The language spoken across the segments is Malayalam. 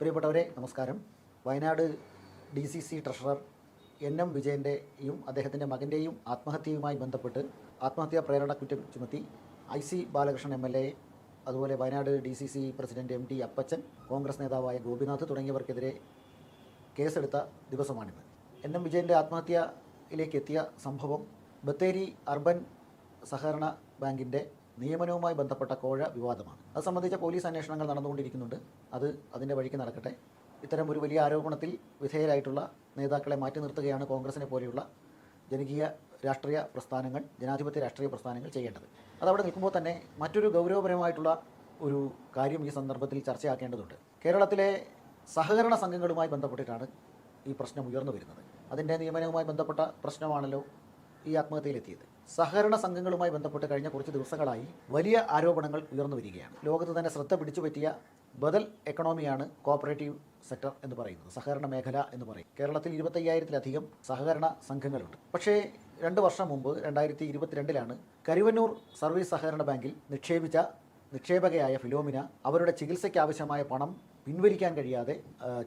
പ്രിയപ്പെട്ടവരെ നമസ്കാരം. Wayanad D C C treasurer N M വിജയന്റെയും അദ്ദേഹത്തിന്റെ മകന്റെയും ആത്മഹത്യയുമായി ബന്ധപ്പെട്ട് ആത്മഹത്യാ പ്രേരണ കുറ്റം ചുമത്തി I C Balakrishnan M L A അതുപോലെ Wayanad D C C president M T Appachan Congress നേതാവായ ഗോപിനാഥ് തുടങ്ങിയവർക്കെതിരെ കേസെടുത്ത ദിവസമാണിത്. എൻ എം വിജയന്റെ ആത്മഹത്യയിലേക്ക് എത്തിയ സംഭവം ബത്തേരി അർബൻ സഹകരണ ബാങ്കിന്റെ നിയമനവുമായി ബന്ധപ്പെട്ട കോഴ വിവാദമാണ്. അത് സംബന്ധിച്ച പോലീസ് അന്വേഷണങ്ങൾ നടന്നുകൊണ്ടിരിക്കുന്നുണ്ട്. അത് അതിന്റെ വഴിക്ക് നടക്കട്ടെ. ഇത്തരം ഒരു വലിയ ആരോപണത്തിൽ വിധേയരായിട്ടുള്ള നേതാക്കളെ മാറ്റി നിർത്തുകയാണ് കോൺഗ്രസിനെ പോലെയുള്ള ജനകീയ രാഷ്ട്രീയ പ്രസ്ഥാനങ്ങൾ ജനാധിപത്യ രാഷ്ട്രീയ പ്രസ്ഥാനങ്ങൾ ചെയ്യേണ്ടത്. അതവിടെ നിൽക്കുമ്പോൾ തന്നെ മറ്റൊരു ഗൗരവപരമായിട്ടുള്ള ഒരു കാര്യം ഈ സന്ദർഭത്തിൽ ചർച്ചയാക്കേണ്ടതുണ്ട്. കേരളത്തിലെ സഹകരണ സംഘങ്ങളുമായി ബന്ധപ്പെട്ടിട്ടാണ് ഈ പ്രശ്നം ഉയർന്നു വരുന്നത്. അതിന്റെ നിയമനവുമായി ബന്ധപ്പെട്ട പ്രശ്നമാണല്ലോ ഈ ആത്മഹത്യയിലെത്തിയത്. സഹകരണ സംഘങ്ങളുമായി ബന്ധപ്പെട്ട് കഴിഞ്ഞ കുറച്ച് ദിവസങ്ങളായി വലിയ ആരോപണങ്ങൾ ഉയർന്നു വരികയാണ്. ലോകത്ത് തന്നെ ശ്രദ്ധ പിടിച്ചുപറ്റിയ ബദൽ എക്കണോമിയാണ് കോപ്പറേറ്റീവ് സെക്ടർ എന്ന് പറയുന്നത് സഹകരണ മേഖല എന്ന് പറയും കേരളത്തിൽ ഇരുപത്തയ്യായിരത്തിലധികം സഹകരണ സംഘങ്ങളുണ്ട്. പക്ഷേ രണ്ട് വർഷം മുമ്പ് രണ്ടായിരത്തി ഇരുപത്തിരണ്ടിലാണ് കരുവന്നൂർ സർവീസ് സഹകരണ ബാങ്കിൽ നിക്ഷേപിച്ച നിക്ഷേപകയായ ഫിലോമിന അവരുടെ ചികിത്സയ്ക്ക് ആവശ്യമായ പണം പിൻവലിക്കാൻ കഴിയാതെ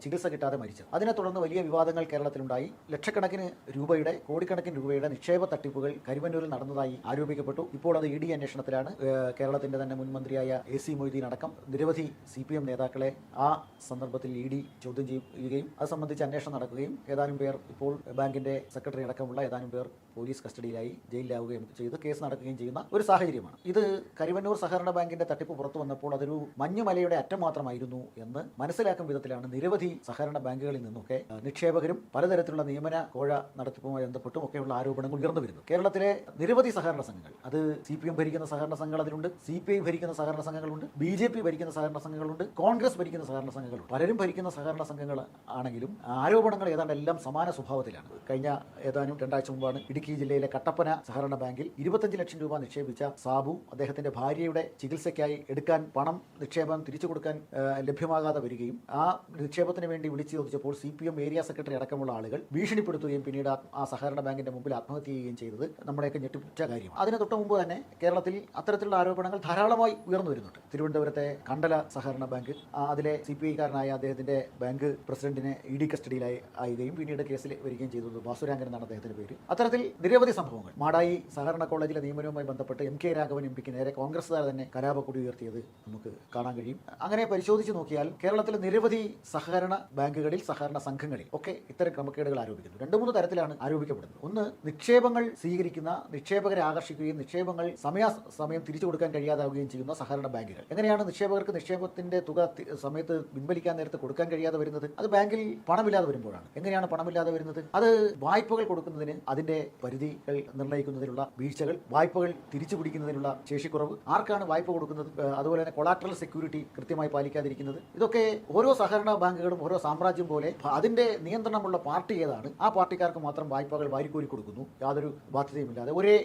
ചികിത്സ കിട്ടാതെ മരിച്ചത് അതിനെ തുടർന്ന് വലിയ വിവാദങ്ങൾ കേരളത്തിലുണ്ടായി. ലക്ഷക്കണക്കിന് രൂപയുടെ കോടിക്കണക്കിന് രൂപയുടെ നിക്ഷേപ തട്ടിപ്പുകൾ കരുവന്നൂരിൽ നടന്നതായി ആരോപിക്കപ്പെട്ടു. ഇപ്പോൾ അത് ഇ ഡി അന്വേഷണത്തിലാണ്. കേരളത്തിന്റെ തന്നെ മുൻമന്ത്രിയായ എ സി മൊയ്തീൻ അടക്കം നിരവധി സി പി എം നേതാക്കളെ ആ സന്ദർഭത്തിൽ ഇ ഡി ചോദ്യം ചെയ്യുകയും അത് സംബന്ധിച്ച് അന്വേഷണം നടക്കുകയും ഏതാനും പേർ ഇപ്പോൾ ബാങ്കിന്റെ സെക്രട്ടറി അടക്കമുള്ള ഏതാനും പേർ പോലീസ് കസ്റ്റഡിയിലായി ജയിലിലാവുകയും ചെയ്ത് കേസ് നടക്കുകയും ചെയ്യുന്ന ഒരു സാഹചര്യമാണ്. ഇത് കരിവന്നൂർ സഹകരണ ബാങ്കിന്റെ തട്ടിപ്പ് പുറത്തു വന്നപ്പോൾ അതൊരു മഞ്ഞുമലയുടെ അറ്റം മാത്രമായിരുന്നു എന്ന് മനസ്സിലാക്കും വിധത്തിലാണ് നിരവധി സഹകരണ ബാങ്കുകളിൽ നിന്നൊക്കെ നിക്ഷേപകരും പലതരത്തിലുള്ള നിയമന കോഴ നടത്തിപ്പുമായി ബന്ധപ്പെട്ടും ഒക്കെയുള്ള ആരോപണങ്ങൾ ഉയർന്നു വരുന്നു കേരളത്തിലെ നിരവധി സഹകരണ സംഘങ്ങൾ അത് സി പി എം ഭരിക്കുന്ന സഹകരണ സംഘങ്ങൾ അതിലുണ്ട് സി പി ഐ ഭരിക്കുന്ന സഹകരണ സംഘങ്ങളുണ്ട് ബി ജെ പി ഭരിക്കുന്ന സഹകരണ സംഘങ്ങളുണ്ട് കോൺഗ്രസ് ഭരിക്കുന്ന സഹകരണ സംഘങ്ങളുണ്ട്. പലരും ഭരിക്കുന്ന സഹകരണ സംഘങ്ങൾ ആണെങ്കിലും ആരോപണങ്ങൾ ഏതാണ്ട് എല്ലാം സമാന സ്വഭാവത്തിലാണ്. കഴിഞ്ഞ ഏതാനും രണ്ടാഴ്ച മുമ്പാണ് ഇടുക്കി ജില്ലയിലെ കട്ടപ്പന സഹകരണ ബാങ്കിൽ ഇരുപത്തഞ്ച് ലക്ഷം രൂപ നിക്ഷേപിച്ച സാബു അദ്ദേഹത്തിന്റെ ഭാര്യയുടെ ചികിത്സയ്ക്കായി എടുക്കാൻ പണം നിക്ഷേപം തിരിച്ചു കൊടുക്കാൻ ലഭ്യമാകാതെ വരികയും ആ നിക്ഷേപത്തിന് വേണ്ടി വിളിച്ചു ചോദിച്ചപ്പോൾ C P M area secretary അടക്കമുള്ള ആളുകൾ ഭീഷണിപ്പെടുത്തുകയും പിന്നീട് ആ- സഹകരണ ബാങ്കിന്റെ മുമ്പിൽ ആത്മഹത്യ ചെയ്യുകയും ചെയ്തത് നമ്മുടെയൊക്കെ ഞെട്ടിപ്പിച്ച കാര്യമാണ്. അതിന് തൊട്ട് മുമ്പ് തന്നെ കേരളത്തിൽ അത്തരത്തിലുള്ള ആരോപണങ്ങൾ ധാരാളമായി ഉയർന്നു വരുന്നുണ്ട്. തിരുവനന്തപുരത്തെ കണ്ടല സഹകരണ ബാങ്ക് അതിലെ സി പി ഐക്കാരനായ അദ്ദേഹത്തിന്റെ ബാങ്ക് പ്രസിഡന്റിനെ ഇ ഡി കസ്റ്റഡിയിലായി ആയുകയും പിന്നീട് കേസിൽ വരികയും ചെയ്തത് ബാസുരാങ്കൻ എന്നാണ് അദ്ദേഹത്തിന്റെ പേര്. അത്തരത്തിൽ നിരവധി സംഭവങ്ങൾ. മാടായി സഹകരണ കോളേജിലെ നിയമനവുമായി ബന്ധപ്പെട്ട് എം കെ രാഘവൻ എം പിക്ക് നേരെ കോൺഗ്രസ്സുകാർ തന്നെ കലാപക്കൊടി ഉയർത്തിയത് നമുക്ക് കാണാൻ കഴിയും. അങ്ങനെ പരിശോധിച്ച് നോക്കിയാൽ കേരളത്തിലെ നിരവധി സഹകരണ ബാങ്കുകളിൽ സഹകരണ സംഘങ്ങളിൽ ഒക്കെ ഇത്തരം ക്രമക്കേടുകൾ ആരോപിക്കുന്നു. രണ്ട് മൂന്ന് തരത്തിലാണ് ആരോപിക്കപ്പെടുന്നത്. ഒന്ന് നിക്ഷേപങ്ങൾ സ്വീകരിക്കുന്ന നിക്ഷേപകരെ ആകർഷിക്കുകയും നിക്ഷേപങ്ങൾ സമയ സമയം തിരിച്ചു കൊടുക്കാൻ കഴിയാതാവുകയും ചെയ്യുന്ന സഹകരണ ബാങ്കുകൾ. എങ്ങനെയാണ് നിക്ഷേപകർക്ക് നിക്ഷേപത്തിന്റെ തുക സമയത്ത് പിൻവലിക്കാൻ നേരത്തെ കൊടുക്കാൻ കഴിയാതെ വരുന്നത്? അത് ബാങ്കിൽ പണമില്ലാതെ വരുമ്പോഴാണ്. എങ്ങനെയാണ് പണമില്ലാതെ വരുന്നത്? അത് വായ്പകൾ കൊടുക്കുന്നതിന് അതിന്റെ പരിധികൾ നിർണയിക്കുന്നതിനുള്ള വീഴ്ചകൾ വായ്പകൾ തിരിച്ചു പിടിക്കുന്നതിനുള്ള ശേഷിക്കുറവ് ആർക്കാണ് വായ്പ കൊടുക്കുന്നത് അതുപോലെ തന്നെ കൊളാട്രൽ സെക്യൂരിറ്റി കൃത്യമായി പാലിക്കാതിരിക്കുന്നത് ഇതൊക്കെ ഓരോ സഹകരണ ബാങ്കുകളും ഓരോ സാമ്രാജ്യം പോലെ അതിന്റെ നിയന്ത്രണമുള്ള പാർട്ടി ഏതാണ് ആ പാർട്ടിക്കാർക്ക് മാത്രം വായ്പകൾ വാരിക്കോരി കൊടുക്കുന്നു യാതൊരു ബാധ്യതയുമില്ലാതെ ഒരേ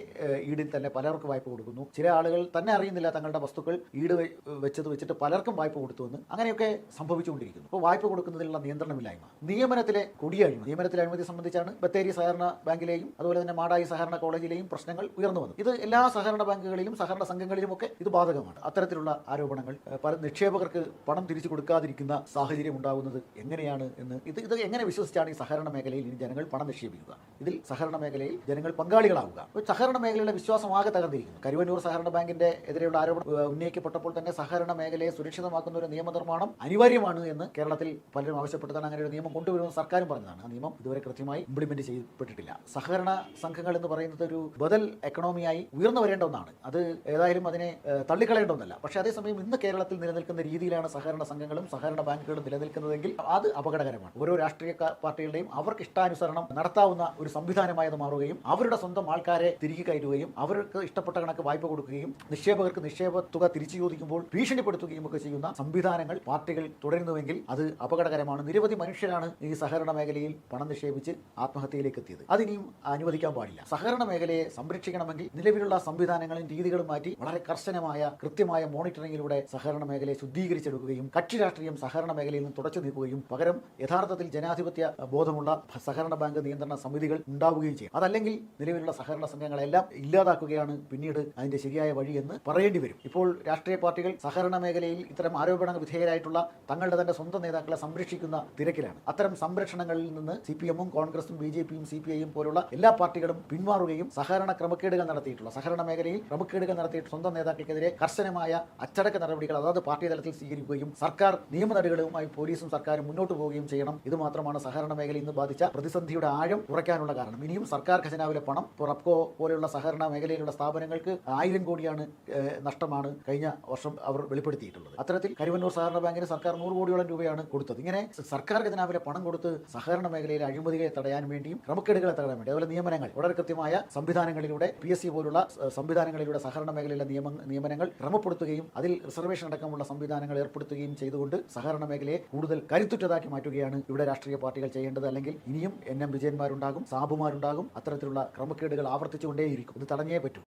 ഈടിൽ തന്നെ പലർക്കും വായ്പ കൊടുക്കുന്നു. ചില ആളുകൾ തന്നെ അറിയുന്നില്ല തങ്ങളുടെ വസ്തുക്കൾ ഈട് വെച്ചത് വെച്ചിട്ട് പലർക്കും വായ്പ കൊടുത്തുവെന്ന് അങ്ങനെയൊക്കെ സംഭവിച്ചുകൊണ്ടിരിക്കുന്നു. അപ്പോൾ വായ്പ കൊടുക്കുന്നതിലുള്ള നിയന്ത്രണമില്ലായ്മ. നിയമനത്തിലെ കൊടിയഴിമ നിയമനത്തിലെ അഴിമതി സംബന്ധിച്ചാണ് ബത്തേരി സഹകരണ ബാങ്കിലെയും അതുപോലെ തന്നെ മാടായി സഹകരണ കോളേജിലെയും പ്രശ്നങ്ങൾ ഉയർന്നു വന്നു. ഇത് എല്ലാ സഹകരണ ബാങ്കുകളിലും സഹകരണ സംഘങ്ങളിലും ഒക്കെ ഇത് ബാധകമാണ്. അത്തരത്തിലുള്ള ആരോപണങ്ങൾ പല നിക്ഷേപകർക്ക് പണം തിരിച്ചു കൊടുക്കാതിരിക്കുന്ന സാഹചര്യം ഉണ്ടാകുന്നത് എങ്ങനെയാണ് എന്ന് ഇത് ഇത് എങ്ങനെ വിശ്വസിച്ചാണ് ഈ സഹകരണ മേഖലയിൽ ഇനി ജനങ്ങൾ പണം നിക്ഷേപിക്കുക? ഇതിൽ സഹകരണ മേഖലയിൽ ജനങ്ങൾ പങ്കാളികളാവുക. സഹകരണ മേഖലയുടെ വിശ്വാസം ആകെ തകർന്നിരിക്കുന്നു. കരുവന്നൂർ സഹകരണ ബാങ്കിന്റെ എതിരെയുള്ള ആരോപണം ഉന്നയിക്കപ്പെട്ടപ്പോൾ തന്നെ സഹകരണ മേഖലയെ സുരക്ഷിതമാക്കുന്ന ഒരു നിയമനിർമ്മാണം അനിവാര്യമാണ് എന്ന് കേരളത്തിൽ പലരും ആവശ്യപ്പെട്ടതാണ്. അങ്ങനെ ഒരു നിയമം കൊണ്ടുവരുമെന്ന് സർക്കാരും പറഞ്ഞതാണ്. ആ നിയമം ഇതുവരെ കൃത്യമായി ഇംപ്ലിമെന്റ് ചെയ്യപ്പെട്ടിട്ടില്ല. സഹകരണ സംഘങ്ങൾ എന്ന് പറയുന്നത് ഒരു ബദൽ എക്കണോമിയായി ഉയർന്നു വരേണ്ട ഒന്നാണ്. അത് ഏതായാലും അതിനെ തള്ളിക്കളയേണ്ട ഒന്നല്ല. പക്ഷേ അതേസമയം ഇന്ന് കേരളത്തിൽ നിലനിൽക്കുന്ന രീതിയിലാണ് സഹകരണ സംഘങ്ങളും സഹകരണ ബാങ്കുകളും നിലനിൽക്കുന്നതെങ്കിൽ അത് അപകടകരമാണ്. ഓരോ രാഷ്ട്രീയ പാർട്ടികളുടെയും അവർക്ക് ഇഷ്ടാനുസരണം നടത്താവുന്ന ഒരു സംവിധാനമായി അത് മാറുകയും അവരുടെ സ്വന്തം ആൾക്കാരെ തിരികെ കയറ്റുകയും അവർക്ക് ഇഷ്ടപ്പെട്ട കണക്ക് വായ്പ കൊടുക്കുകയും നിക്ഷേപകർക്ക് നിക്ഷേപ തുക തിരിച്ചു ചോദിക്കുമ്പോൾ ഭീഷണിപ്പെടുത്തുകയും ഒക്കെ ചെയ്യുന്ന സംവിധാനങ്ങൾ പാർട്ടികൾ തുടരുന്നുവെങ്കിൽ അത് അപകടകരമാണ്. നിരവധി മനുഷ്യരാണ് ഈ സഹകരണ മേഖലയിൽ പണം നിക്ഷേപിച്ച് ആത്മഹത്യയിലേക്ക് എത്തിയത്. അതിനിയും അനുവദിക്കാൻ അനുവദിക്കാൻ പാടില്ല. സഹകരണ മേഖലയെ സംരക്ഷിക്കണമെങ്കിൽ നിലവിലുള്ള സംവിധാനങ്ങളും രീതികളും മാറ്റി വളരെ കർശനമായ കൃത്യമായ മോണിറ്ററിംഗിലൂടെ സഹകരണ മേഖലയെ ശുദ്ധീകരിച്ചെടുക്കുകയും കക്ഷി രാഷ്ട്രീയം സഹകരണ മേഖലയിൽ നിന്ന് തുടച്ചു നീക്കുകയും പകരം യഥാർത്ഥത്തിൽ ജനാധിപത്യ ബോധമുള്ള സഹകരണ ബാങ്ക് നിയന്ത്രണ സമിതികൾ ഉണ്ടാവുകയും ചെയ്യും. അതല്ലെങ്കിൽ നിലവിലുള്ള സഹകരണ സംഘങ്ങളെല്ലാം ഇല്ലാതാക്കുകയാണ് പിന്നീട് അതിന്റെ ശരിയായ വഴി എന്ന് പറയേണ്ടി വരും. ഇപ്പോൾ രാഷ്ട്രീയ പാർട്ടികൾ സഹകരണ മേഖലയിൽ ഇത്തരം ആരോപണ വിധേയരായിട്ടുള്ള തങ്ങളുടെ തന്നെ സ്വന്തം നേതാക്കളെ സംരക്ഷിക്കുന്ന തിരക്കിലാണ്. അത്തരം സംരക്ഷണങ്ങളിൽ നിന്ന് സി പി എമ്മും കോൺഗ്രസും ബി ജെ പിയും സി പി ഐയും പോലുള്ള എല്ലാ പാർട്ടികളും പിന്മാറുകയും സഹകരണ ക്രമക്കേടുകൾ നടത്തിയിട്ടുള്ള സഹകരണ മേഖലയിൽ ക്രമക്കേടുകൾ നടത്തിയിട്ട് സ്വന്തം നേതാക്കൾക്കെതിരെ കർശനമായ അച്ചടക്ക നടപടികൾ അതാത് പാർട്ടി തലത്തിൽ സ്വീകരിക്കുകയും സർക്കാർ നിയമ നടപടികളുമായി പോലീസും സർക്കാരും മുന്നോട്ട് പോവുകയും ചെയ്യണം. ഇത് മാത്രമാണ് സഹകരണ മേഖലയിൽ ഇന്ന് ബാധിച്ച പ്രതിസന്ധിയുടെ ആഴം കുറയ്ക്കാനുള്ള കാരണം. ഇനിയും സർക്കാർ ഖജനാവിലെ പണം റബ്കോ പോലെയുള്ള സഹകരണ മേഖലയിലുള്ള സ്ഥാപനങ്ങൾക്ക് ആയിരം കോടിയാണ് നഷ്ടമാണ് കഴിഞ്ഞ വർഷം അവർ വെളിപ്പെടുത്തിയിട്ടുള്ളത്. അത്തരത്തിൽ കരുവന്നൂർ സഹകരണ ബാങ്കിന് സർക്കാർ നൂറ് കോടിയോളം രൂപയാണ് കൊടുത്തത്. ഇങ്ങനെ സർക്കാർ ഖജനാവിലെ പണം കൊടുത്ത് സഹകരണ മേഖലയിലെ അഴിമതികളെ തടയാൻ വേണ്ടിയും ക്രമക്കേടുകളെ തടയാൻ വേണ്ടി അതുപോലെ നിയമനങ്ങൾ വളരെ കൃത്യമായ സംവിധാനങ്ങളിലൂടെ പി എസ് സി പോലുള്ള സംവിധാനങ്ങളിലൂടെ സഹകരണ മേഖലയിലെ നിയമ നിയമനങ്ങൾ ക്രമപ്പെടുത്തുകയും അതിൽ റിസർവേഷൻ അടക്കമുള്ള സംവിധാനങ്ങൾ ഏർപ്പെടുത്തുകയും ചെയ്തുകൊണ്ട് സഹകരണ മേഖലയെ കൂടുതൽ കരുത്തുറ്റതാക്കി മാറ്റുകയാണ് ഇവിടെ രാഷ്ട്രീയ പാർട്ടികൾ ചെയ്യേണ്ടത്. അല്ലെങ്കിൽ ഇനിയും എൻ എം വിജയന്മാരുണ്ടാകും സാബുമാരുണ്ടാകും അത്തരത്തിലുള്ള ക്രമക്കേടുകൾ ആവർത്തിച്ചുകൊണ്ടേയിരിക്കും. ഇത് തടഞ്ഞേ പറ്റൂ.